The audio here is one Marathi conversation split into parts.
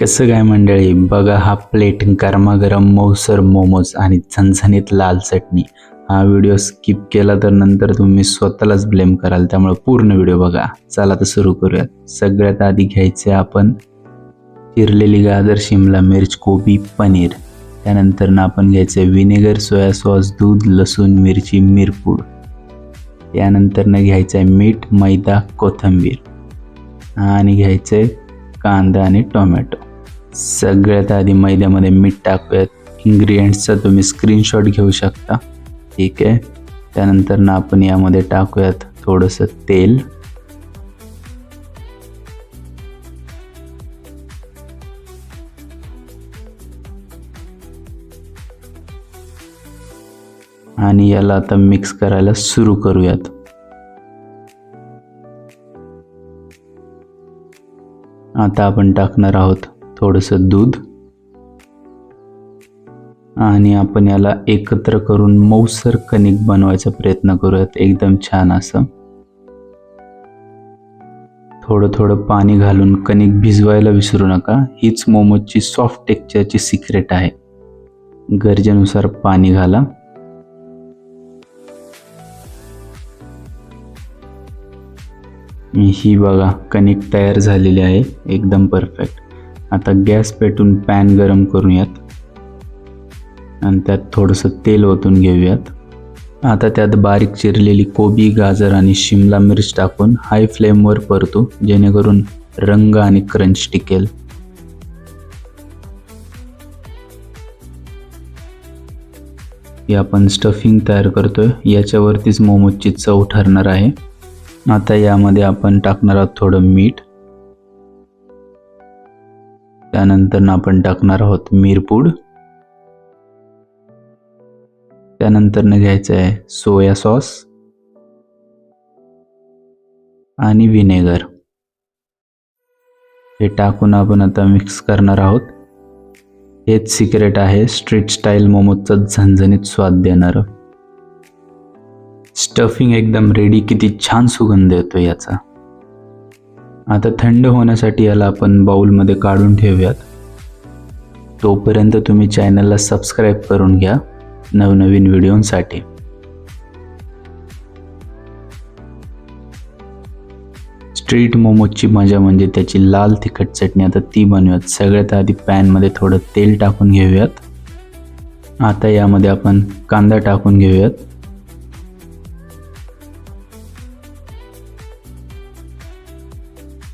कसं काय मंडळी? बघा हा प्लेट गरमागरम मौसर मोमोज आणि झणझणीत लाल चटणी. हा व्हिडिओ स्किप केला तर नंतर तुम्ही स्वतःलाच ब्लेम कराल. त्यामुळे पूर्ण व्हिडिओ बघा. चला तर सुरू करूयात. सगळ्यात आधी घ्यायचे आपण चिरलेली गाजर शिमला मिर्च कोबी पनीर. त्यानंतर ना आपण घ्यायचे व्हिनेगर सोया सॉस दूध लसूण मिरची मिरपूड. त्यानंतर न घ्यायचं आहे मीठ मैदा कोथिंबीर. आणि घ्यायचं आहे कांदा आणि टोमॅटो. सगळ्यात आधी मैद्यामध्ये मीठ टाकूयात. इन्ग्रिडियंट्सचा तुम्ही स्क्रीनशॉट घेऊ शकता. ठीक आहे? त्यानंतर ना आपण यामध्ये टाकूयात थोडंसं तेल. आणि याला आता मिक्स करायला सुरू करूयात. आता आपण टाकणार आहोत थोडंसं दूध. आणि आपण याला एकत्र करून मऊसर कणिक बनवायचा प्रयत्न करूयात. एकदम छान असं. थोडं थोडं पाणी घालून कणिक भिजवायला विसरू नका. हीच मोमोजची सॉफ्ट टेक्चरची सिक्रेट आहे. गरजेनुसार पाणी घाला. ही बघा कणिक तयार झालेली आहे. एकदम परफेक्ट आता गॅस पेटून पॅन गरम करूयात. आणि त्यात थोडंसं तेल ओतून घेऊयात. आता त्यात बारीक चिरलेली कोबी गाजर आणि शिमला मिर्च टाकून हाय फ्लेमवर परतू जेणेकरून रंग आणि क्रंच टिकेल. ही आपण स्टफिंग तयार करतोय. याच्यावरतीच मोमोजची चव ठरणार आहे. आता यामध्ये आपण टाकणार आहोत थोडं मीठ. त्यानंतर आपण टाकणार आहोत मिरपूड. त्यानंतर घ्यायचं आहे सोया सॉस. आणि व्हिनेगर. हे टाकून आपण आता मिक्स करणार आहोत. हेच सिक्रेट आहे स्ट्रीट स्टाईल मोमोजचा झणझणीत स्वाद देणारं. स्टफिंग एकदम रेडी किती छान सुगंध येतो याचा. आता थंड होण्यासाठी याला आपण बाउलमध्ये काढून ठेवूयात. तोपर्यंत तुम्ही चॅनलला सबस्क्राईब करून घ्या नवनवीन व्हिडिओंसाठी. स्ट्रीट मोमोजची मजा म्हणजे त्याची लाल तिखट चटणी. आता ती बनवूयात. सगळ्यात आधी पॅनमध्ये थोडं तेल टाकून घेऊयात. आता यामध्ये आपण कांदा टाकून घेऊयात.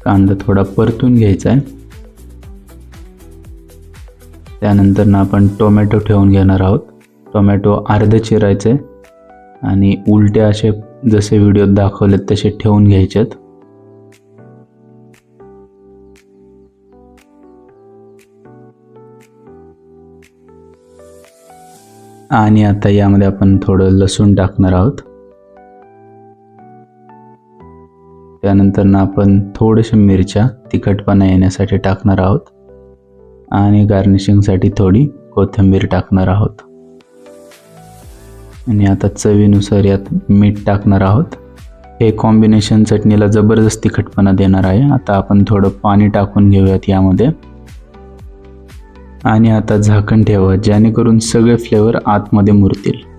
कांदा थोडा परतून घ्यायचा आहे. त्यानंतर ना आपण टोमॅटो ठेवून घेणार आहोत. टोमॅटो अर्धे चिरायचे आणि उलटे असे जसे व्हिडिओत दाखवलेत तसे ठेवून घ्यायचेत. आणि आता यामध्ये आपण थोडं लसूण टाकणार आहोत. त्यानंतर ना आपण थोडेसे मिरच्या तिखटपणा येण्यासाठी टाकणार आहोत. आणि गार्निशिंगसाठी थोडी कोथिंबीर टाकणार आहोत. आणि आता चवीनुसार यात मीठ टाकणार आहोत. हे कॉम्बिनेशन चटणीला जबरदस्त तिखटपणा देणार आहे. आता आपण थोडं पाणी टाकून घेऊयात यामध्ये. आणि आता झाकण ठेवा जेणेकरून सगळे फ्लेवर आतमध्ये मुरतील.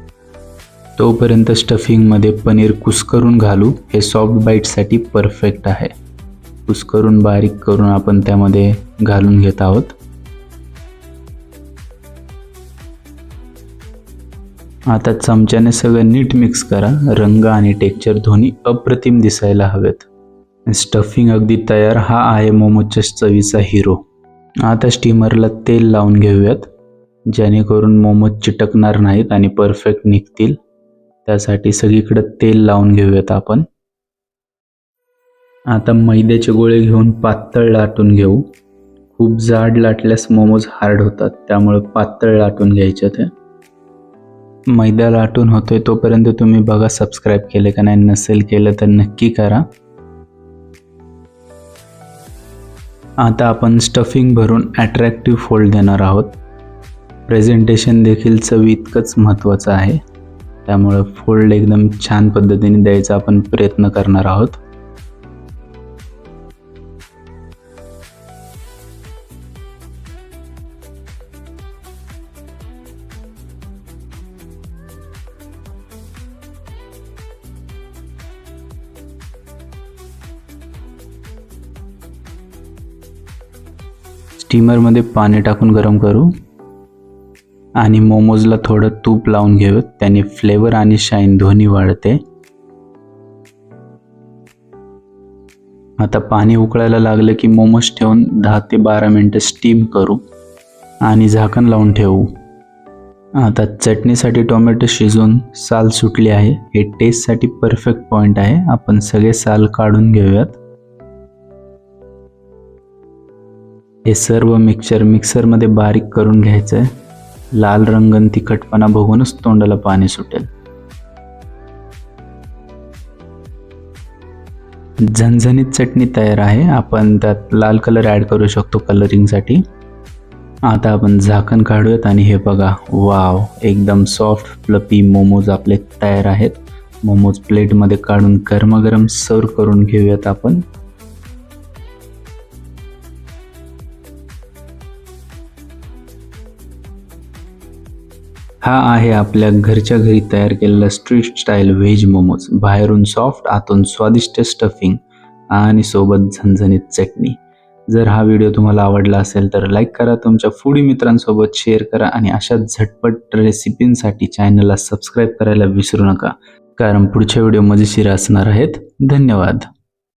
तोपर्यंत स्टफिंगमध्ये पनीर कुस्करून घालू. हे सॉफ्ट बाईटसाठी परफेक्ट आहे. कुस्करून बारीक करून आपण त्यामध्ये घालून घेत आहोत. आता चमच्याने सगळं नीट मिक्स करा. रंग आणि टेक्चर दोन्ही अप्रतिम दिसायला हवेत. स्टफिंग अगदी तयार. हा आहे मोमोजच्या चवीचा हिरो. आता स्टीमरला तेल लावून घेऊयात. जेणेकरून मोमोज चिटकणार नाहीत आणि परफेक्ट निघतील. त्यासाठी सगळीकडे तेल लावून घेऊयात आपण. आता मैद्याचे गोळे घेऊन पातळ लाटून घेऊ. खूप जाड लाटल्यास मोमोज हार्ड होतात त्यामुळे पातळ लाटून घ्यायचे ते. मैदा लाटून होतोय तोपर्यंत तुम्ही बघा सबस्क्राईब केले का नाही. नसेल केलं तर नक्की करा. आता आपण स्टफिंग भरून ॲट्रॅक्टिव्ह फोल्ड देणार आहोत. प्रेझेंटेशन देखील चवी इतकंच महत्त्वाचं आहे. त्यामुळे फोल्ड एकदम छान पद्धतीने द्यायचा आपण प्रयत्न करणार आहोत. स्टीमरमध्ये पाणी टाकून गरम करू. आणि मोमोजला थोडं तूप लावून घेऊ त्याने फ्लेवर आणि शाईन दोन्ही वाढते. आता पाणी उकळायला लागलं की मोमोज ठेवून दहा ते बारा मिनटं स्टीम करू आणि झाकण लावून ठेवू. आता चटणीसाठी टोमॅटो शिजवून साल सुटली आहे. हे टेस्टसाठी परफेक्ट पॉईंट आहे. आपण सगळे साल काढून घेऊयात. हे सर्व मिक्सर मिक्सरमध्ये बारीक करून घ्यायचं आहे लाल रंगन तिखटपणा बघूनच तोंडाला पाणी सुटेल. झणझणीत चटणी तयार आहे. आपण त्यात लाल कलर ॲड करू शकतो कलरिंगसाठी आता आपण झाकण काढूयात आणि हे बघा वाव एकदम सॉफ्ट फ्लपी मोमोज आपले तयार आहेत. मोमोज प्लेटमध्ये काढून गरमागरम सर्व करून घेऊयात आपण. हा आहे आपल्या घरच्या घरी तयार केलेला स्ट्रीट स्टाईल व्हेज मोमोज बाहेरून सॉफ्ट आतून स्वादिष्ट स्टफिंग आणि सोबत झणझणीत चटणी. जर हा व्हिडिओ तुम्हाला आवडला असेल तर लाईक करा तुमच्या फूडी मित्रांसोबत शेअर करा आणि अशा झटपट रेसिपींसाठी चॅनलला सबस्क्राईब करायला विसरू नका. कारण पुढच्या व्हिडिओ मजेशीर असणार आहेत. धन्यवाद.